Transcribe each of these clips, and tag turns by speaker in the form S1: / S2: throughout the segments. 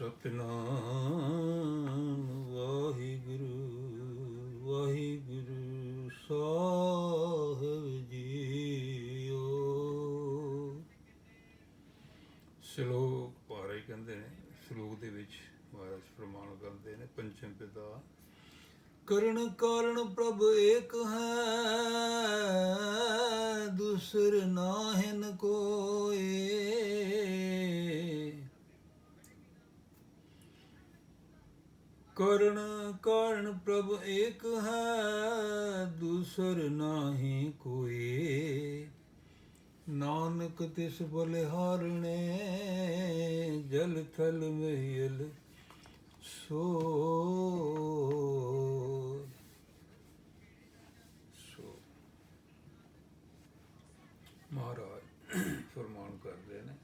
S1: ਸਤਨਾਮ ਵਾਹਿਗੁਰੂ। ਕਾਰਨ ਪ੍ਰਭ ਏਕ ਹੈ ਦੂਸਰ ਨਾਹੀ ਕੋਈ। ਨਾਨਕ ਤਿਸ ਬਲਿਹਾਰਣੇ ਜਲ ਥਲ ਮਹਿਲ ਸੋ ਮਹਾਰਾਜ ਫਰਮਾਨ ਕਰਦੇ ਨੇ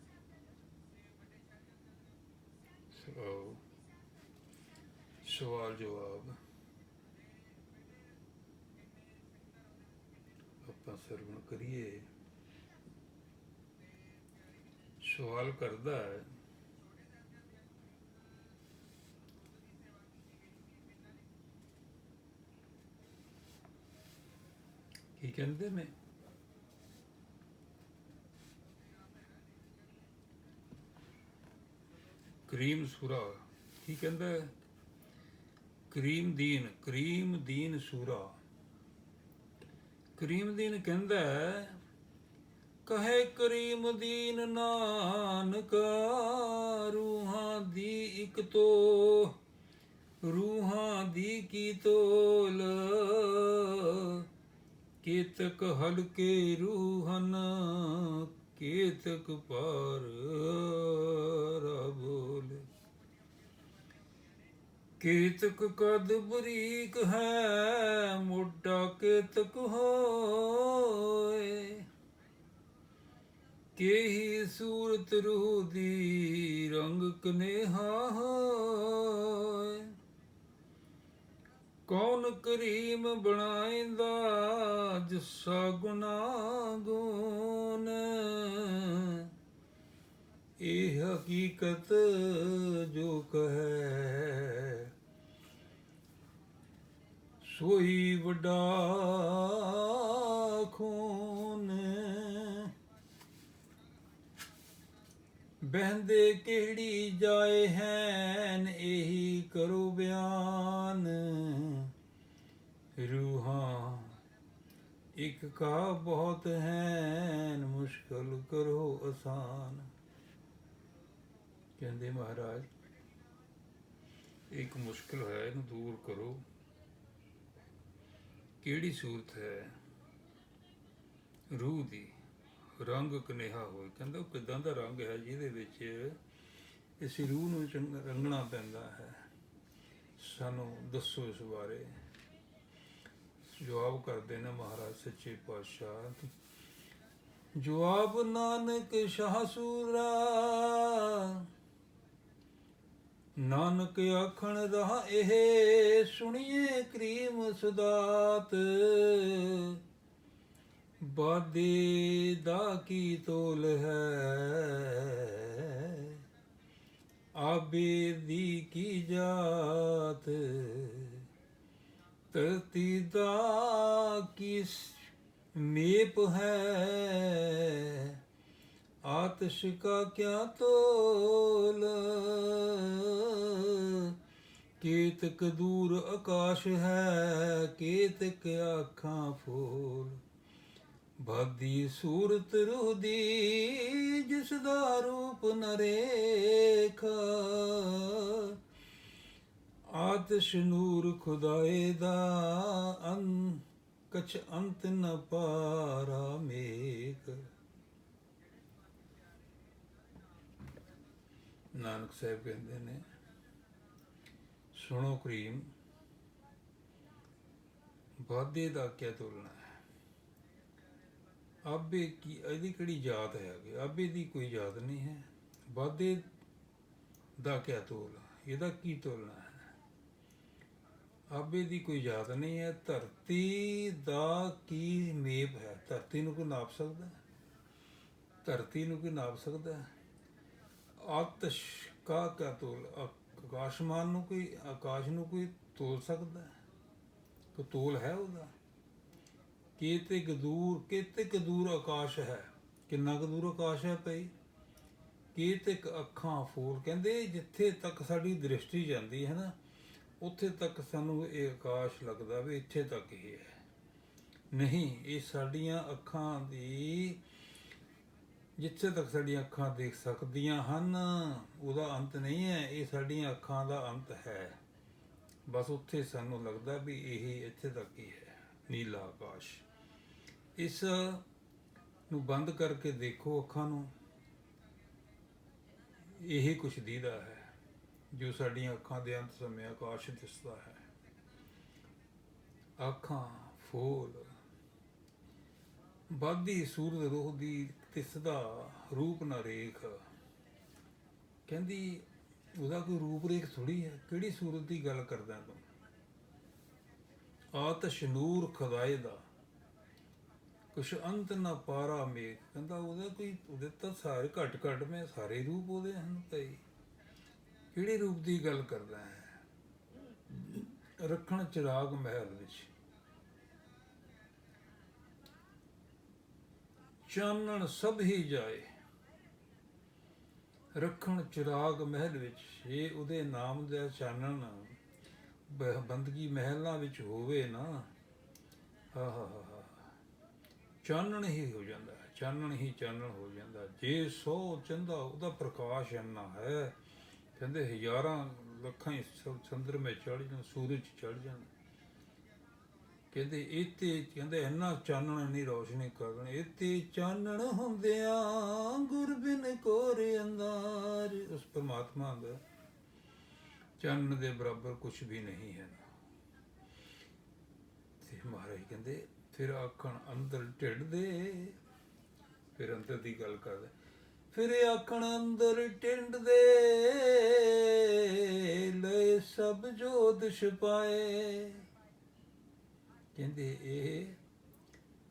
S1: ਸੋ ਸਵਾਲ ਜਵਾਬ। ਆਪਾਂ ਸਰਵਣ ਕਰੀਏ। ਸਵਾਲ ਕਰਦਾ ਹੈ। ਕੀ ਕਹਿੰਦੇ ਨੇ? ਕਰੀਮ ਸੂਰਾ, ਕੀ ਕਹਿੰਦਾ ਹੈ? ਕਰੀਮ ਦੀਨ ਕਰੀਮ ਦੀਨ ਸੂਰਾ। ਕਰੀਮ ਦੀਨ ਕਹਿੰਦਾ ਕਹੇ ਕਰੀਮ ਦੀਨ ਨਾਨਕ, ਰੂਹਾਂ ਦੀ ਇਕ ਤੋ ਰੂਹਾਂ ਦੀ ਕੀ ਤੋਲ, ਕੇਤਕ ਹਲਕੇ ਰੂਹਨ, ਕੇਤਕ ਪਰ ਰਬੋਲ ਕੇਤਕ ਕਦ ਬਰੀਕ ਹੈ, ਮੋਢਾ ਕੇਤਕ ਹੋਏ। ਕੇਹੀ ਸੂਰਤ ਰੂਹ ਦੀ ਰੰਗ ਕਨੇਹਾ ਹੋਏ। ਕੌਣ ਕਰੀਮ ਬਣਾਇੰਦਾ, ਜਿਸਾ ਗੁਨਾ। ਇਹ ਹਕੀਕਤ ਜੋ ਕਹੈ ਸੋਈ ਵੱਡਾ ਖੂਨ। ਬਹਿੰਦੇ ਕਿਹੜੀ ਜਾਏ ਹੈਨ, ਇਹੀ ਕਰੋ ਬਿਆਨ। ਰੂਹਾਂ ਇੱਕ ਕਾ ਬਹੁਤ ਹੈਨ, ਮੁਸ਼ਕਲ ਕਰੋ ਆਸਾਨ ਕਹਿੰਦੇ ਮਹਾਰਾਜ, ਇੱਕ ਮੁਸ਼ਕਲ ਹੈ, ਇਹਨੂੰ ਦੂਰ ਕਰੋ। ਕਿਹੜੀ ਸੂਰਤ ਹੈ? ਰੂਹ ਦੀ। ਰੰਗ ਕਨੇਹਾ ਹੋਏ ਕਹਿੰਦਾ ਉਹ ਕਿਦਾਂ ਦਾ ਰੰਗ ਹੈ ਜਿਹਦੇ ਵਿੱਚ ਇਸ ਰੂਹ ਨੂੰ ਚੰਗ- ਰੰਗਣਾ ਪੈਂਦਾ ਹੈ। ਸਾਨੂੰ ਦੱਸੋ ਇਸ ਬਾਰੇ। ਜਵਾਬ ਕਰਦੇ ਨੇ ਮਹਾਰਾਜ ਸੱਚੇ ਪਾਤਸ਼ਾਹ। ਜਵਾਬ ਨਾਨਕ ਸ਼ਾਹ ਸੂਰਾ। ਨਾਨਕ ਆਖਣ ਰਹਾ ਇਹ ਸੁਣੀਏ ਕਰੀਮ ਸੁਦਾਤ। ਬਾਦੇ ਦਾ ਕੀ ਤੋਲ ਹੈ? ਆਬੇ ਦੀ ਕੀ ਜਾਤ? ਧਰਤੀ ਦਾ ਕਿਸ ਮੇਪ ਹੈ? ਆਤਸ਼ ਕਾ ਕਿਆ ਤੋਲ? ਕੇਤਕ ਦੂਰ ਆਕਾਸ਼ ਹੈ, ਕੇਤਕ ਆਖਾਂ ਫੂਲ। ਬਾਦੀ ਸੂਰਤ ਰੂਹ ਦੀ, ਜਿਸ ਦਾ ਰੂਪ ਨਰੇਖ। ਆਤਿਸ਼ ਨੂਰ ਖੁਦਾਏ ਦਾ ਅੰ ਕਛ ਅੰਤ ਨ ਪਾਰਾ ਮੇਕ ਨਾਨਕ ਸਾਹਿਬ ਕਹਿੰਦੇ ਨੇ, ਸੁਣੋ ਕਰੀਮ ਵਾਦੇ ਦਾ ਕਿਆ ਤੁਲਨਾ ਹੈ? ਆਬੇ ਕੀ, ਇਹਦੀ ਕਿਹੜੀ ਜਾਤ ਹੈ ਕਿ ਆਬੇ ਦੀ ਕੋਈ ਜਾਤ ਨਹੀਂ ਹੈ। ਵਾਦੇ ਦਾ ਕਿਆ ਤੋਲ ਇਹਦਾ ਕੀ ਤੁਲਨਾ ਹੈ? ਆਬੇ ਦੀ ਕੋਈ ਜਾਤ ਨਹੀਂ ਹੈ। ਧਰਤੀ ਦਾ ਕੀ ਮੇਪ ਹੈ? ਧਰਤੀ ਨੂੰ ਕੋਈ ਨਾਪ ਸਕਦਾ? ਧਰਤੀ ਨੂੰ ਕੋਈ ਨਾਪ ਸਕਦਾ? ਹੈ? ਆਤਸ਼ ਕਾ ਕਾ ਤੋਲ ਆਕ- ਆਕਾਸ਼ਮਾਨ ਨੂੰ ਕੋਈ, ਆਕਾਸ਼ ਨੂੰ ਕੋਈ ਤੋਲ ਸਕਦਾ ਹੈ? ਕੋਈ ਤੋਲ ਹੈ ਉਹਦਾ? ਕੀਤੇ ਦੂਰ ਕੀਤੇ ਦੂਰ ਆਕਾਸ਼ ਹੈ? ਕਿੰਨਾ ਕੁ ਦੂਰ ਆਕਾਸ਼ ਹੈ ਭਈ? ਕੀਤੇ ਅੱਖਾਂ ਫੂਲ, ਕਹਿੰਦੇ ਜਿੱਥੇ ਤੱਕ ਸਾਡੀ ਦ੍ਰਿਸ਼ਟੀ ਜਾਂਦੀ ਹੈ ਨਾ, ਉੱਥੇ ਤੱਕ ਸਾਨੂੰ ਇਹ ਆਕਾਸ਼ ਲੱਗਦਾ ਵੀ ਇੱਥੇ ਤੱਕ ਹੀ ਹੈ। ਨਹੀਂ, ਇਹ ਸਾਡੀਆਂ ਅੱਖਾਂ ਦੀ ਜਿੱਥੇ ਤੱਕ ਸਾਡੀਆਂ ਅੱਖਾਂ ਦੇਖ ਸਕਦੀਆਂ ਹਨ, ਉਹਦਾ ਅੰਤ ਨਹੀਂ ਹੈ, ਇਹ ਸਾਡੀਆਂ ਅੱਖਾਂ ਦਾ ਅੰਤ ਹੈ। ਬਸ ਉੱਥੇ ਸਾਨੂੰ ਲੱਗਦਾ ਵੀ ਇਹ ਇੱਥੇ ਤੱਕ ਹੀ ਹੈ, ਨੀਲਾ ਆਕਾਸ਼। ਇਸ ਨੂੰ ਬੰਦ ਕਰਕੇ ਦੇਖੋ ਅੱਖਾਂ ਨੂੰ। ਇਹ ਕੁਛ ਦੀਦਾ ਹੈ, ਜੋ ਸਾਡੀਆਂ ਅੱਖਾਂ ਦੇ ਅੰਤ ਸਮੇਂ ਆਕਾਸ਼ ਦਿਸਦਾ ਹੈ। ਅੱਖਾਂ, ਫੋਲ ਬਾਦੀ ਸੂਰਜ ਰੋਹ ਦੀ ਤਿਸਦਾ ਰੂਪ ਨਾ ਰੇਖ। ਕਹਿੰਦੀ, ਉਹਦਾ ਕੋਈ ਰੂਪ ਰੇਖ ਥੋੜੀ ਹੈ, ਕਿਹੜੀ ਸੂਰਤ ਦੀ ਗੱਲ ਕਰਦਾ ਤੂੰ? ਆਤਸ਼ ਨੂਰ ਖੁਦਾਏ ਦਾ। ਕੁਛ ਅੰਤ ਨਾ ਪਾਰਾ ਮੇਕ ਕਹਿੰਦਾ, ਉਹਦਾ ਕੋਈ, ਉਹਦੇ ਤਾਂ ਸਾਰੇ ਘਟ ਘਟ ਮੈਂ ਸਾਰੇ ਰੂਪ ਉਹਦੇ ਹਨ ਭਈ। ਕਿਹੜੇ ਰੂਪ ਦੀ ਗੱਲ ਕਰਦਾ ਹੈ? ਰੱਖਣ ਚਿਰਾਗ ਮਹਿਲ ਵਿੱਚ। ਚਾਨਣ ਸਭ ਹੀ ਜਾਏ। ਰੱਖਣ ਚਿਰਾਗ ਮਹਿਲ ਵਿੱਚ ਇਹ ਉਹਦੇ ਨਾਮ ਦਾ ਚਾਨਣ ਬ- ਬੰਦਗੀ ਮਹਿਲਾਂ ਵਿੱਚ ਹੋਵੇ ਨਾ। ਹਾ ਹਾ ਹਾ ਚਾਨਣ ਹੀ ਹੋ ਜਾਂਦਾ ਹੈ, ਚਾਨਣ ਹੀ ਚਾਨਣ ਹੋ ਜਾਂਦਾ ਜੇ ਸੋ ਚੰਦਾ ਉਹਦਾ ਪ੍ਰਕਾਸ਼ ਇੰਨਾ ਹੈ, ਕਹਿੰਦੇ ਹਜ਼ਾਰਾਂ ਲੱਖਾਂ ਹੀ ਸ- ਚੰਦਰਮੇ ਚੜ ਜਾਣ, ਸੂਰਜ ਚੜ ਜਾਣ। ਕਹਿੰਦੇ ਇਤੇ ਕਹਿੰਦੇ ਇੰਨਾ ਚਾਨਣ, ਇੰਨੀ ਰੋਸ਼ਨੀ ਕਰਨ ਇਤੇ ਚਾਨਣ ਹੁੰਦਿਆਂ ਗੁਰਬਿਨ ਕੋਰੇ ਅੰਦਾਰ ਉਸ ਪਰਮਾਤਮਾ ਦਾ ਚਾਨਣ ਦੇ ਬਰਾਬਰ ਕੁਝ ਵੀ ਨਹੀਂ ਹੈ। ਤੇ ਮਹਾਰਾਜ ਕਹਿੰਦੇ, ਫਿਰ ਆਖਣ ਅੰਦਰ ਢਿੱਡ ਦੇ ਫਿਰ ਅੰਦਰ ਦੀ ਗੱਲ ਕਰਦੇ, ਫਿਰ ਆਖਣ ਅੰਦਰ ਟਿੰਡ ਦੇ ਲੈ ਸਭ ਜੋਤ ਛਪਾਏ ਕਹਿੰਦੇ ਇਹ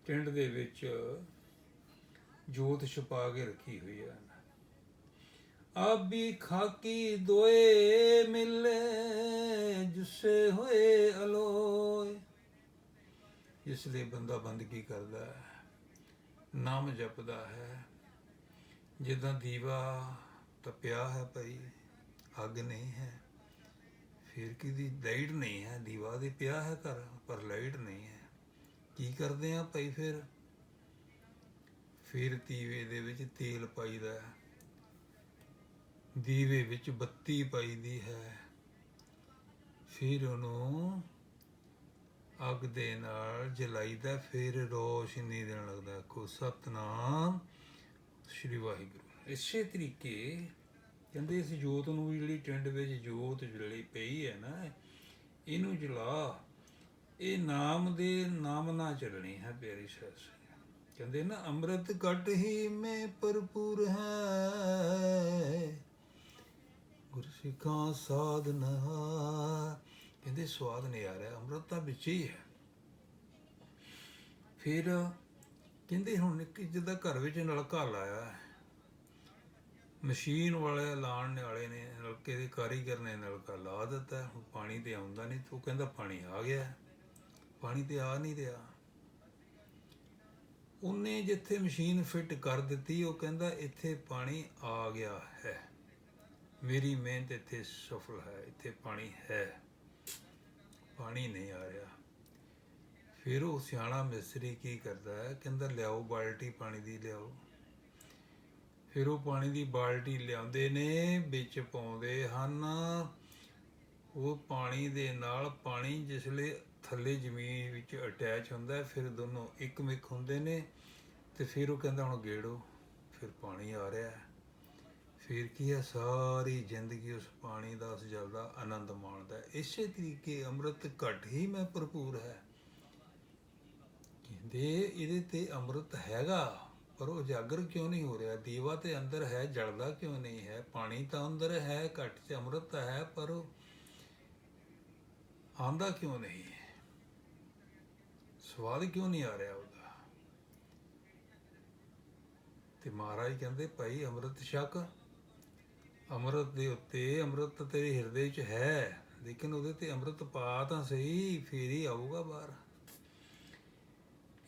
S1: ਟਿੰਡ ਦੇ ਵਿੱਚ ਜੋਤ ਛੁਪਾ ਕੇ ਰੱਖੀ ਹੋਈ ਹੈ ਆਬੀ ਖਾਕੀ ਦੋਏ ਮਿਲੇ, ਜਿਸੇ ਹੋਏ ਅਲੋਏ। ਇਸ ਲਈ ਬੰਦਾ ਬੰਦਗੀ ਕਰਦਾ ਹੈ? ਨਾਮ ਜਪਦਾ ਹੈ। ਜਿੱਦਾਂ ਦੀਵਾ ਤਪਿਆ ਹੈ ਭਾਈ, ਅੱਗ ਨਹੀਂ ਹੈ। ਫਿਰ ਕਿਦੀ ਲਾਈਟ ਨਹੀਂ ਹੈ, ਦੀਵਾ ਦੇ ਪਿਆ ਹੈ ਘਰ, ਪਰ ਲਾਈਟ ਨਹੀਂ ਹੈ। ਕੀ ਕਰਦੇ ਆ ਭਾਈ ਫਿਰ? ਫਿਰ ਦੀਵੇ ਦੇ ਵਿੱਚ ਤੇਲ ਪਾਈਦਾ ਹੈ। ਦੀਵੇ ਵਿੱਚ ਬੱਤੀ ਪਾਈਦੀ ਹੈ। ਫਿਰ ਉਹਨੂੰ ਅੱਗ ਦੇ ਨਾਲ ਜਲਾਈਦਾ, ਫਿਰ ਰੋਸ਼ਨੀ ਦੇਣ ਲੱਗਦਾ ਕੋ ਸਤਨਾਮ ਸ਼੍ਰੀ ਵਾਹਿਗੁਰੂ। ਇਸੇ ਤਰੀਕੇ ਕਹਿੰਦੇ ਇਸ ਜੋਤ ਨੂੰ ਜਿਹੜੀ ਟਿੰਡ ਵਿੱਚ ਜੋਤ ਜਿਹੜੀ ਪਈ ਹੈ ਨਾ, ਇਹਨੂੰ ਜਲਾ। ਇਹ ਨਾਮ ਦੇ ਨਾਮ ਨਾਲ ਚੱਲਣੀ ਹੈ ਪਿਆਰੀ ਸਾਸ ਕਹਿੰਦੇ ਨਾ, ਅੰਮ੍ਰਿਤ ਘਟ ਹੀ ਮੈਂ ਭਰਪੂਰ ਹੈ। ਗੁਰ ਸਿੱਖਾਂ ਸਾਧਨਾ ਕਹਿੰਦੇ ਸਵਾਦ ਨਹੀਂ ਆ ਰਿਹਾ, ਅੰਮ੍ਰਿਤ ਤਾਂ ਵਿੱਚ ਹੀ ਹੈ। ਫਿਰ ਕਹਿੰਦੇ ਹੁਣ ਇੱਕ ਜਿੱਦਾਂ ਘਰ ਵਿੱਚ ਨਲਕਾ ਲਾਇਆ ਹੈ। ਮਸ਼ੀਨ ਵਾਲੇ ਲਾਣ ਵਾਲੇ ਨੇ ਨਲਕੇ ਦੇ ਕਾਰੀਗਰ ਨੇ ਨਲਕਾ ਲਾ ਦਿੱਤਾ, ਹੁਣ ਪਾਣੀ ਤੇ ਆਉਂਦਾ ਨਹੀਂ, ਤੂੰ ਕਹਿੰਦਾ ਪਾਣੀ ਆ ਗਿਆ। ਪਾਣੀ ਤੇ ਆ ਨਹੀਂ ਰਿਹਾ। ਉਹਨੇ ਜਿੱਥੇ ਮਸ਼ੀਨ ਫਿੱਟ ਕਰ ਦਿੱਤੀ, ਉਹ ਕਹਿੰਦਾ ਇੱਥੇ ਪਾਣੀ ਆ ਗਿਆ ਹੈ। ਮੇਰੀ ਮਿਹਨਤ ਇੱਥੇ ਸਫਲ ਹੈ, ਇੱਥੇ ਪਾਣੀ ਹੈ। ਪਾਣੀ ਨਹੀਂ ਆ ਰਿਹਾ। ਫਿਰ ਉਹ ਸਿਆਣਾ ਮਿਸਤਰੀ ਕੀ ਕਰਦਾ ਹੈ? ਕਹਿੰਦਾ, ਲਿਆਓ ਬਾਲਟੀ ਪਾਣੀ ਦੀ, ਲਿਆਓ। ਫਿਰ ਉਹ ਪਾਣੀ ਦੀ ਬਾਲਟੀ ਲਿਆਉਂਦੇ ਨੇ, ਵਿੱਚ ਪਾਉਂਦੇ ਹਨ। ਉਹ ਪਾਣੀ ਦੇ ਨਾਲ ਪਾਣੀ ਜਿਸਲੇ ਥੱਲੇ ਜ਼ਮੀਨ ਵਿੱਚ ਅਟੈਚ ਹੁੰਦਾ, ਫਿਰ ਦੋਨੋਂ ਇੱਕ ਮਿਕ ਹੁੰਦੇ ਨੇ ਤੇ ਫਿਰ ਉਹ ਕਹਿੰਦਾ ਹੁਣ ਗੇੜੋ, ਫਿਰ ਪਾਣੀ ਆ ਰਿਹਾ ਹੈ। ਫਿਰ ਕੀ ਹੈ? ਸਾਰੀ ਜ਼ਿੰਦਗੀ ਉਸ ਪਾਣੀ ਦਾ, ਉਸ ਜਲ ਦਾ ਆਨੰਦ ਮਾਣਦਾ ਇਸੇ ਤਰੀਕੇ ਅੰਮ੍ਰਿਤ ਘਟ ਹੀ ਮੈਂ ਭਰਪੂਰ ਹੈ। ਕਹਿੰਦੇ ਇਹਦੇ ਤੇ ਅੰਮ੍ਰਿਤ ਹੈਗਾ। ਪਰ ਉਹ ਜਾਗਰ ਕਿਉਂ ਨਹੀਂ ਹੋ ਰਿਹਾ? ਦੀਵਾ ਤੇ ਅੰਦਰ ਹੈ, ਜਲਦਾ ਕਿਉਂ ਨਹੀਂ ਹੈ? ਪਾਣੀ ਤਾਂ ਅੰਦਰ ਹੈ, ਘਟ ਚ ਅੰਮ੍ਰਿਤ ਤਾਂ ਹੈ, ਪਰ ਉਹ ਆਂਦਾ ਕਿਉਂ ਨਹੀਂ? ਹੈ ਸਵਾਦ ਕਿਉਂ ਨਹੀਂ ਆ ਰਿਹਾ ਉਹਦਾ? ਤੇ ਮਹਾਰਾਜ ਕਹਿੰਦੇ, ਭਾਈ, ਅੰਮ੍ਰਿਤ ਛਕ। ਅੰਮ੍ਰਿਤ ਦੇ ਉੱਤੇ ਅੰਮ੍ਰਿਤ ਤੇਰੇ ਹਿਰਦੇ 'ਚ ਹੈ। ਲੇਕਿਨ ਉਹਦੇ ਤੇ ਅੰਮ੍ਰਿਤ ਪਾ ਤਾਂ ਸਹੀ, ਫੇਰ ਹੀ ਆਊਗਾ ਬਾਹਰ।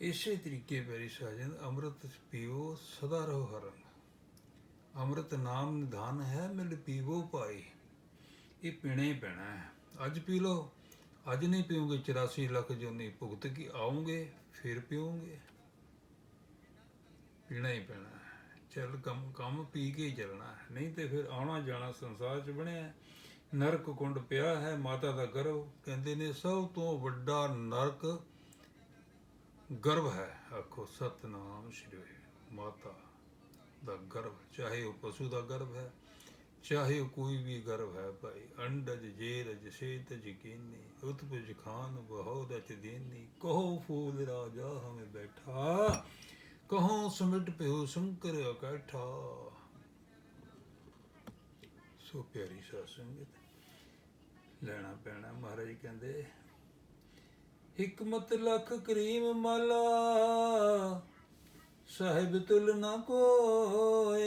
S1: ਇਸੇ ਤਰੀਕੇ ਪੈਰੀ ਸਾਜਨ, ਅੰਮ੍ਰਿਤ ਪੀਵੋ ਸਦਾ ਰਹੋ ਹਰਨ। ਅੰਮ੍ਰਿਤ ਨਾਮ ਨਿਧਾਨ ਹੈ, ਮਿਲ ਪੀਵੋ ਪਾਈ ਇਹ ਪੀਣਾ ਹੀ ਪੈਣਾ ਹੈ। ਅੱਜ ਪੀ ਲਓ। ਅੱਜ ਨਹੀਂ ਪੀਓਗੇ 84 ਲੱਖ ਜੋ ਭੁਗਤ ਕੀ ਆਉਂਗੇ ਫਿਰ ਪੀਓਗੇ। ਪੀਣਾ ਹੀ ਪੈਣਾ ਚੱਲ ਕੰਮ ਕੰਮ ਪੀ ਕੇ ਹੀ ਚੱਲਣਾ ਨਹੀਂ ਤੇ ਫਿਰ ਆਉਣਾ ਜਾਣਾ ਸੰਸਾਰ 'ਚ ਬਣਿਆ ਨਰਕ ਕੁੰਡ ਪਿਆ ਹੈ, ਮਾਤਾ ਦਾ ਗਰਭ ਕਹਿੰਦੇ ਨੇ, ਸਭ ਤੋਂ ਵੱਡਾ ਨਰਕ ਗਰਵ ਹੈ। ਆਖੋ, ਸਤਨਾਮ ਸ਼੍ਰੀ ਮਾਤਾ ਦਾ ਗਰਭ, ਚਾਹੇ ਉਹ ਪਸ਼ੂ ਦਾ ਗਰਭ ਹੈ, ਚਾਹੇ ਉਹ ਕੋਈ ਵੀ ਗਰਭ ਹੈ ਭਾਈ। ਅੰਡਜ ਜੇਰਜ ਸੇਤ ਜਕੀਨੀ, ਉਤਪਜ ਖਾਨ ਬਹੁ ਦੇਨੀ। ਕਹੋ ਫੂਲ ਰਾਜਾ ਹਮੇ ਬੈਠਾ, ਕਹੋ ਸਮਿਟ ਪਿਓ ਸ਼ੰਕਰ ਇਕੱਠਾ ਸੋ ਪਿਆਰੀ ਸਾਧ ਸੰਗਤ, ਲੈਣਾ ਪੈਣਾ ਮਹਾਰਾਜ ਕਹਿੰਦੇ ਹਕਮਤ ਲੱਖ ਕਰੀਮ ਮਾਲਾ, ਸਾਹਿਬ ਤੁਲ ਨਾ ਕੋਏ,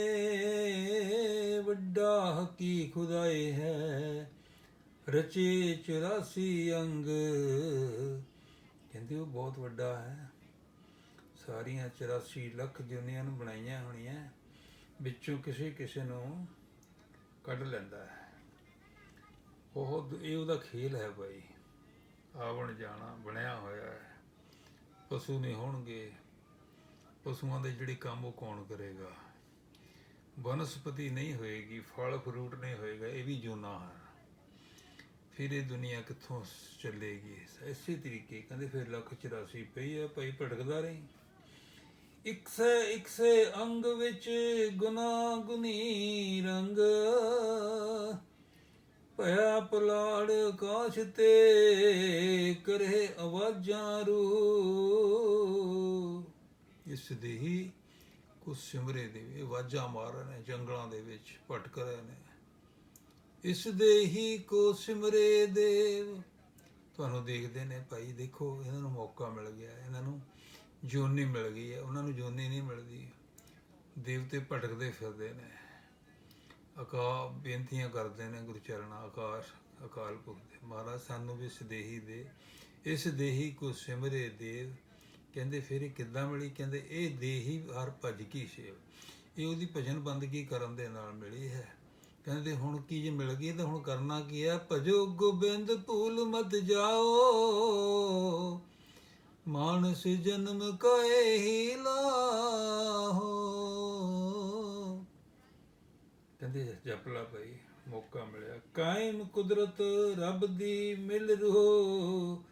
S1: ਵੱਡਾ ਹਕੀ ਖੁਦਾਏ ਹੈ, ਰਚੇ 84 ਅੰਗ। ਕਹਿੰਦੇ ਉਹ ਬਹੁਤ ਵੱਡਾ ਹੈ। ਸਾਰੀਆਂ 84 ਲੱਖ ਜੁਨੀਆਂ ਨੂੰ ਬਣਾਈਆਂ ਹੋਣੀਆਂ, ਵਿੱਚੋਂ ਕਿਸੇ ਕਿਸੇ ਨੂੰ ਕੱਢ ਲੈਂਦਾ ਹੈ। ਬਹੁਤ ਇਹ ਉਹਦਾ ਖੇਲ ਹੈ ਭਾਈ। ਆਵਣ ਜਾਣਾ ਬਣਿਆ ਹੋਇਆ ਹੈ। ਪਸ਼ੂ ਨਹੀਂ ਹੋਣਗੇ। ਪਸ਼ੂਆਂ ਦੇ ਜਿਹੜੇ ਕੰਮ ਉਹ ਕੌਣ ਕਰੇਗਾ? ਬਨਸਪਤੀ ਨਹੀਂ ਹੋਏਗੀ, ਫਲ, ਫਰੂਟ ਨਹੀਂ ਹੋਏਗਾ, ਇਹ ਵੀ ਜੂਨਾ ਹੈ। ਫਿਰ ਇਹ ਦੁਨੀਆ ਕਿੱਥੋਂ ਚੱਲੇਗੀ? ਇਸੇ ਤਰੀਕੇ ਕਹਿੰਦੇ ਫਿਰ ਲੱਖ 84 ਪਈ ਹੈ, ਭਾਈ ਭਟਕਦਾ ਰਹੀ। ਇੱਕ ਸੇ ਅੰਗ ਵਿੱਚ ਗੁਨਾ ਗੁਨੀ ਰੰਗ। ਭਇਆ ਪਲਾੜ ਕਾਸ਼ ਤੇ ਕਰੇ ਆਵਾਜ਼ਾਂ ਰੂ। ਇਸ ਦੇ ਹੀ ਕੁਛ ਸਿਮਰੇ ਦੇ ਵੀ, ਆਵਾਜ਼ਾਂ ਮਾਰ ਰਹੇ ਨੇ, ਜੰਗਲਾਂ ਦੇ ਵਿੱਚ ਭਟਕ ਰਹੇ ਨੇ। ਇਸ ਦੇ ਹੀ ਕੋ ਸਿਮਰੇ ਦੇਵ ਤੁਹਾਨੂੰ ਦੇਖਦੇ ਨੇ ਭਾਈ, ਦੇਖੋ, ਇਹਨਾਂ ਨੂੰ ਮੌਕਾ ਮਿਲ ਗਿਆ, ਇਹਨਾਂ ਨੂੰ ਜੋਨੀ ਮਿਲ ਗਈ ਹੈ, ਉਹਨਾਂ ਨੂੰ ਜੋਨੀ ਨਹੀਂ ਮਿਲਦੀ। ਦੇਵਤੇ ਭਟਕਦੇ ਫਿਰਦੇ ਨੇ। ਅਕਾ ਬੇਨਤੀਆਂ ਕਰਦੇ ਨੇ ਗੁਰੂ ਚਰਣਾ ਆਕਾਸ਼ ਅਕਾਲ ਪੁਰਖ ਦੇ। ਮਹਾਰਾਜ ਸਾਨੂੰ ਵੀ ਇਸ ਦੇਹੀ ਦੇ, ਇਸ ਦੇਹੀ ਕੋ ਸਿਮਰੇ ਦੇਵ। ਕਹਿੰਦੇ ਫਿਰ ਇਹ ਕਿੱਦਾਂ ਮਿਲੀ? ਕਹਿੰਦੇ ਇਹ ਦੇਹੀ ਹਰ ਭਜ ਕੀ ਸੇਵ ਇਹ ਉਹਦੀ ਭਜਨ ਬੰਦਗੀ ਕਰਨ ਦੇ ਨਾਲ ਮਿਲੀ ਹੈ? ਕਹਿੰਦੇ ਹੁਣ ਕੀ ਜੇ ਮਿਲ ਗਈ, ਤਾਂ ਹੁਣ ਕਰਨਾ ਕੀ ਹੈ? ਭਜੋ ਗੋਬਿੰਦ ਭੂਲ ਮਤ ਜਾਓ। ਮਾਨਸ ਜਨਮ ਕਏ ਹੀ ਲਾਹੋ? ਕਹਿੰਦੇ ਜਪ ਭਾਈ, ਮੌਕਾ ਮਿਲਿਆ। ਕਾਇਮ ਕੁਦਰਤ ਰੱਬ ਦੀ ਮਿਲ ਰੋ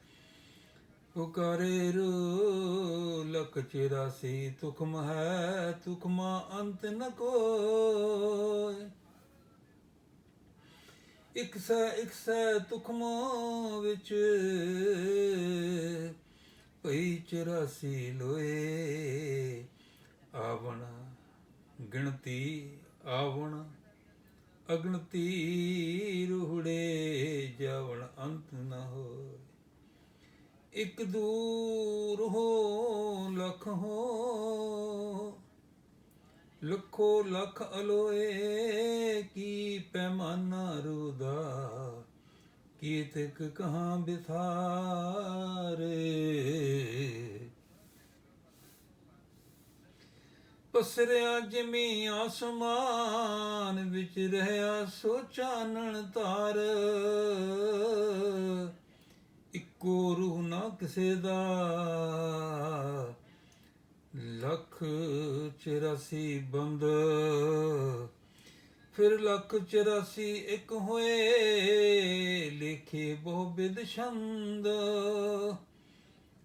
S1: ਪੁਕਾਰੇ ਰੋ ਲਖ 84 ਤੁਖਮ ਹੈ, ਤੁਖਮਾ ਅੰਤ ਨ ਕੋਇ। ਇਕ ਸੈ ਇਕ ਸੈ ਤੁਖਮਾ ਵਿੱਚ ਭਈ 84 ਲੋਏ। ਆਵਣ ਗਿਣਤੀ, ਆਵਣ ਅਗਣਤੀ ਰੂਹੜੇ ਜਾਵਣ ਅੰਤ ਨ ਹੋਏ। ਇੱਕ ਦੂਰ ਹੋ ਲਖ ਹੋ, ਲੱਖੋ ਲਖ ਅਲੋਏ, ਕੀ ਪੈਮਾਨਾ ਰੂਦਾ। ਕੀਤਕ ਕਹਾਂ ਬਿਥਾਰੇ ਪਸਰਿਆ ਜਿਮੀ ਆਸਮਾਨ ਵਿੱਚ ਰਹਿਆ, ਸੋ ਚਾਨਣ ਤਾਰ। ਇੱਕੋ ਰੂਹ ਨਾ ਕਿਸੇ ਦਾ। ਲੱਖ 84 ਬੰਦ। ਫਿਰ ਲੱਖ 84 ਇੱਕ ਹੋਏ, ਲਿਖੇ ਬਹੁ ਬਿਦ ਛੰਦ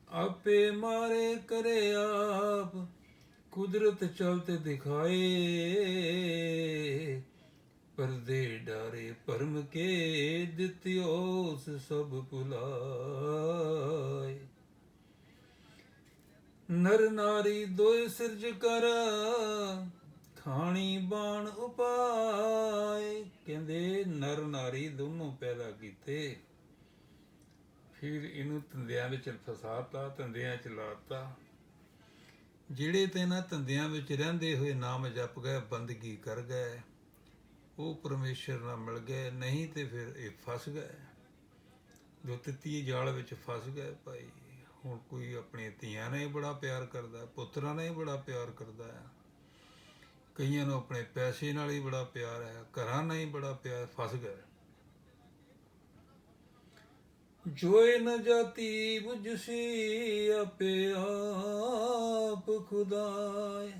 S1: ਆਪੇ ਮਾਰੇ ਕਰੇ ਆਪ ਕੁਦਰਤ ਚਲਤੇ ਦਿਖਾਏ। ਪਰਦੇ ਡਾਰੇ ਪਰਮ ਕੇ ਦਿੱਤਿਓਸ ਸਭ ਭੁਲਾਏ। ਨਰ ਨਾਰੀ ਦੋਇ ਸਿਰਜ ਕਰ, ਖਾਣੀ ਬਾਣ ਉਪਾਏ। ਕਹਿੰਦੇ ਨਰ ਨਾਰੀ ਦੋਨੋਂ ਪੈਦਾ ਕੀਤੇ। ਫਿਰ ਇਹਨੂੰ ਤੰਦਿਆਂ ਵਿੱਚ ਫਸਾਤਾ ਤੰਦਿਆਂ ਚ ਲਾਤਾ ਜਿਹੜੇ ਤੇ ਇਹਨਾਂ ਧੰਦਿਆਂ ਵਿੱਚ ਰਹਿੰਦੇ ਹੋਏ ਨਾਮ ਜਪ ਗਏ, ਬੰਦਗੀ ਕਰ ਗਏ, ਉਹ ਪਰਮੇਸ਼ਰ ਨਾਲ ਮਿਲ ਗਏ, ਨਹੀਂ ਤੇ ਫਿਰ ਇਹ ਫਸ ਗਏ। ਜੋ ਤਿੱਤੀ ਜਾਲ ਵਿੱਚ ਫਸ ਗਏ, ਭਾਈ, ਹੁਣ ਕੋਈ ਆਪਣੇ ਧੀਆਂ ਨਾਲ ਹੀ ਬੜਾ ਪਿਆਰ ਕਰਦਾ, ਪੁੱਤਰਾਂ ਨਾਲ ਹੀ ਬੜਾ ਪਿਆਰ ਕਰਦਾ ਹੈ। ਕਈਆਂ ਨੂੰ ਆਪਣੇ ਪੈਸੇ ਨਾਲ ਹੀ ਬੜਾ ਪਿਆਰ ਹੈ, ਘਰਾਂ ਨਾਲ ਹੀ ਬੜਾ ਪਿਆਰ, ਫਸ ਗਏ। ਜੋਏ ਨ ਜਾਤੀ ਬੁਝਸੀ ਆਪੇ ਆਪ ਖੁਦਾਏ।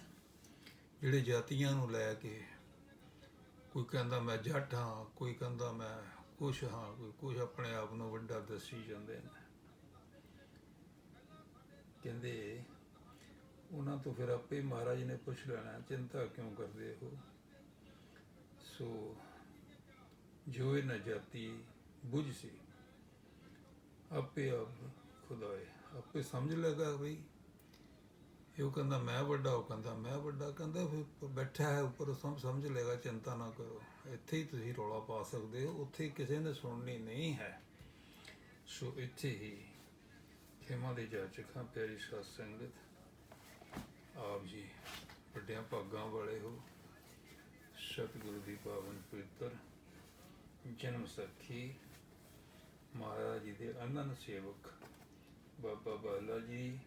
S1: ਜਿਹੜੇ ਜਾਤੀਆਂ ਨੂੰ ਲੈ ਕੇ ਕੋਈ ਕਹਿੰਦਾ ਮੈਂ ਜੱਟ ਹਾਂ, ਕੋਈ ਕਹਿੰਦਾ ਮੈਂ ਕੁਛ ਹਾਂ, ਕੋਈ ਕੁਛ ਆਪਣੇ ਆਪ ਨੂੰ ਵੱਡਾ ਦੱਸੀ ਜਾਂਦੇ ਨੇ। ਕਹਿੰਦੇ ਉਹਨਾਂ ਤੋਂ ਫਿਰ ਆਪੇ ਮਹਾਰਾਜ ਨੇ ਪੁੱਛ ਲੈਣਾ, ਚਿੰਤਾ ਕਿਉਂ ਕਰਦੇ ਹੋ? ਸੋ ਜੋ ਇਹ ਨ ਜਾਤੀ ਬੁਝ ਸੀ। ਆਪੇ ਆਪ ਖੁਦਾਏ ਆਪੇ ਸਮਝ ਲਗਾ ਬਈ, ਇਹ ਕਹਿੰਦਾ, ਮੈਂ ਵੱਡਾ, ਉਹ ਕਹਿੰਦਾ, ਮੈਂ ਵੱਡਾ, ਕਹਿੰਦਾ, ਫਿਰ ਬੈਠਾ ਹੈ, ਉੱਪਰ ਸਮ, ਸਮਝ ਲੇਗਾ ਚਿੰਤਾ ਨਾ ਕਰੋ। ਇੱਥੇ ਹੀ ਤੁਸੀਂ ਰੌਲਾ ਪਾ ਸਕਦੇ ਹੋ, ਉੱਥੇ ਕਿਸੇ ਨੇ ਸੁਣਨੀ ਨਹੀਂ ਹੈ। ਸੋ ਇੱਥੇ ਹੀ ਖੇਮਾ ਦੇ ਜਾਚਕਾਂ ਪਿਆਰੀ ਸਾਧ ਸੰਗਤ, ਆਪ ਜੀ ਵੱਡਿਆਂ ਭਾਗਾਂ ਵਾਲੇ ਹੋ। ਸਤਿਗੁਰੂ ਦੀ ਪਾਵਨ ਪਵਿੱਤਰ ਜਨਮ ਸਖੀ ਮਹਾਰਾਜ ਜੀ ਦੇ ਅਨੰਦ ਸੇਵਕ, ਬਾਬਾ ਬਾਲਾ ਜੀ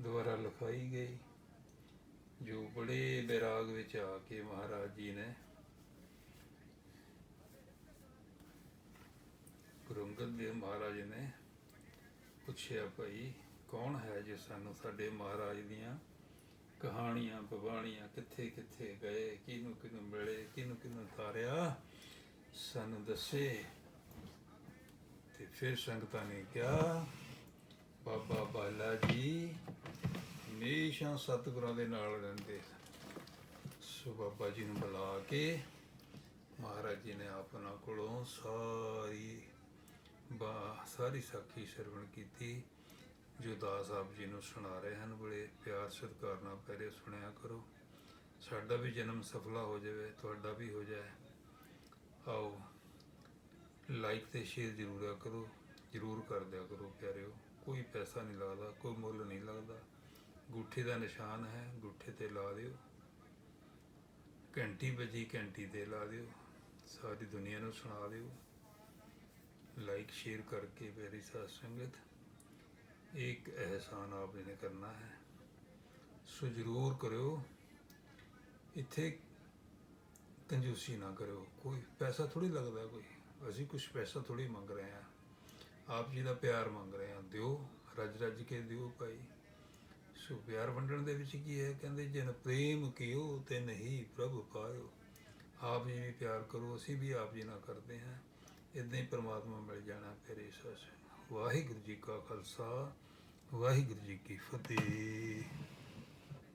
S1: ਦੁਆਰਾ ਲਿਖਾਈ ਗਈ, ਜੋ ਬੜੇ ਬੈਰਾਗ ਵਿੱਚ ਆ ਕੇ ਮਹਾਰਾਜ ਜੀ ਨੇ ਗੁਰੂ ਅੰਗਦ ਦੇਵ ਮਹਾਰਾਜ ਨੇ ਪੁੱਛਿਆ, ਭਾਈ, ਕੌਣ ਹੈ ਜੇ ਸਾਨੂੰ ਸਾਡੇ ਮਹਾਰਾਜ ਦੀਆਂ ਕਹਾਣੀਆਂ ਬਵਾਣੀਆਂ ਕਿੱਥੇ ਕਿੱਥੇ ਗਏ, ਕਿਹਨੂੰ ਕਿਹਨੂੰ ਮਿਲੇ, ਕਿਹਨੂੰ ਕਿਹਨੂੰ ਤਾਰਿਆ? ਸਾਨੂੰ ਦੱਸੇ। ਤੇ ਫਿਰ ਸੰਗਤਾਂ ਨੇ ਕਿਹਾ, ਬਾਬਾ ਬਾਲਾ ਜੀ, ਹਮੇਸ਼ਾ ਸਤਿਗੁਰਾਂ ਦੇ ਨਾਲ ਰਹਿੰਦੇ ਸੋ ਬਾਬਾ ਜੀ ਨੂੰ ਬੁਲਾ ਕੇ ਮਹਾਰਾਜ ਜੀ ਨੇ ਆਪਣਾ ਕੋਲੋਂ ਸਾਰੀ ਬਾ, ਸਾਰੀ ਸਾਖੀ ਸਰਵਣ ਕੀਤੀ, ਜੋ ਦਾਸ ਆਪ ਜੀ ਨੂੰ ਸੁਣਾ ਰਹੇ ਹਨ। ਬੜੇ ਪਿਆਰ ਸਤਿਕਾਰ ਨਾਲ ਪਹਿਰੇ ਸੁਣਿਆ ਕਰੋ। ਸਾਡਾ ਵੀ ਜਨਮ ਸਫਲਾ ਹੋ ਜਾਵੇ, ਤੁਹਾਡਾ ਵੀ ਹੋ ਜਾਏ। ਆਓ ਲਾਈਕ ਤੇ ਸ਼ੇਅਰ ਜ਼ਰੂਰ ਕਰੋ, ਜ਼ਰੂਰ ਕਰ ਦਿਆ ਕਰੋ ਪਿਆਰਿਓ। ਕੋਈ ਪੈਸਾ ਨਹੀਂ ਲੱਗਦਾ ਕੋਈ ਮੁੱਲ ਨਹੀਂ ਲੱਗਦਾ। ਗੁੱਠੇ ਦਾ ਨਿਸ਼ਾਨ ਹੈ, ਗੁੱਠੇ ਤੇ ਲਾ ਦਿਓ। ਘੰਟੀ ਵੱਜੀ, ਘੰਟੀ ਤੇ ਲਾ ਦਿਓ। ਸਾਰੀ ਦੁਨੀਆ ਨੂੰ ਸੁਣਾ ਦਿਓ। ਲਾਈਕ ਸ਼ੇਅਰ ਕਰਕੇ ਪਿਆਰੀ ਸਾਧ ਸੰਗਤ, ਇੱਕ ਅਹਿਸਾਨ ਆਪ ਜੀ ਨੇ ਕਰਨਾ ਹੈ। ਸੋ ਜ਼ਰੂਰ ਕਰਿਓ। ਇੱਥੇ ਕੰਜੂਸੀ ਨਾ ਕਰਿਓ। ਕੋਈ ਪੈਸਾ ਥੋੜੀ ਲੱਗਦਾ ਕੋਈ। ਅਸੀਂ ਕੁਝ ਪੈਸਾ ਥੋੜੀ ਮੰਗ ਰਹੇ ਹਾਂ। ਆਪ ਜੀ ਦਾ ਪਿਆਰ ਮੰਗ ਰਹੇ ਹਾਂ। ਦਿਓ, ਰੱਜ ਰੱਜ ਕੇ ਦਿਓ ਭਾਈ। ਸੋ ਪਿਆਰ ਵੰਡਣ ਦੇ ਵਿੱਚ ਕੀ ਹੈ? ਕਹਿੰਦੇ, ਜਨ ਪ੍ਰੇਮ ਕੀਓ ਤੇ ਨਹੀਂ ਪ੍ਰਭ ਪਾਇਓ। ਆਪ ਜੀ ਵੀ ਪਿਆਰ ਕਰੋ, ਅਸੀਂ ਵੀ ਆਪ ਜੀ ਨਾਲ ਕਰਦੇ ਹਾਂ। ਇਦਾਂ ਹੀ ਪ੍ਰਮਾਤਮਾ ਮਿਲ ਜਾਣਾ ਫਿਰ ਇਸ ਵਾਹਿਗੁਰੂ ਜੀ ਕਾ ਖਾਲਸਾ, ਵਾਹਿਗੁਰੂ ਜੀ ਕੀ ਫਤਿਹ।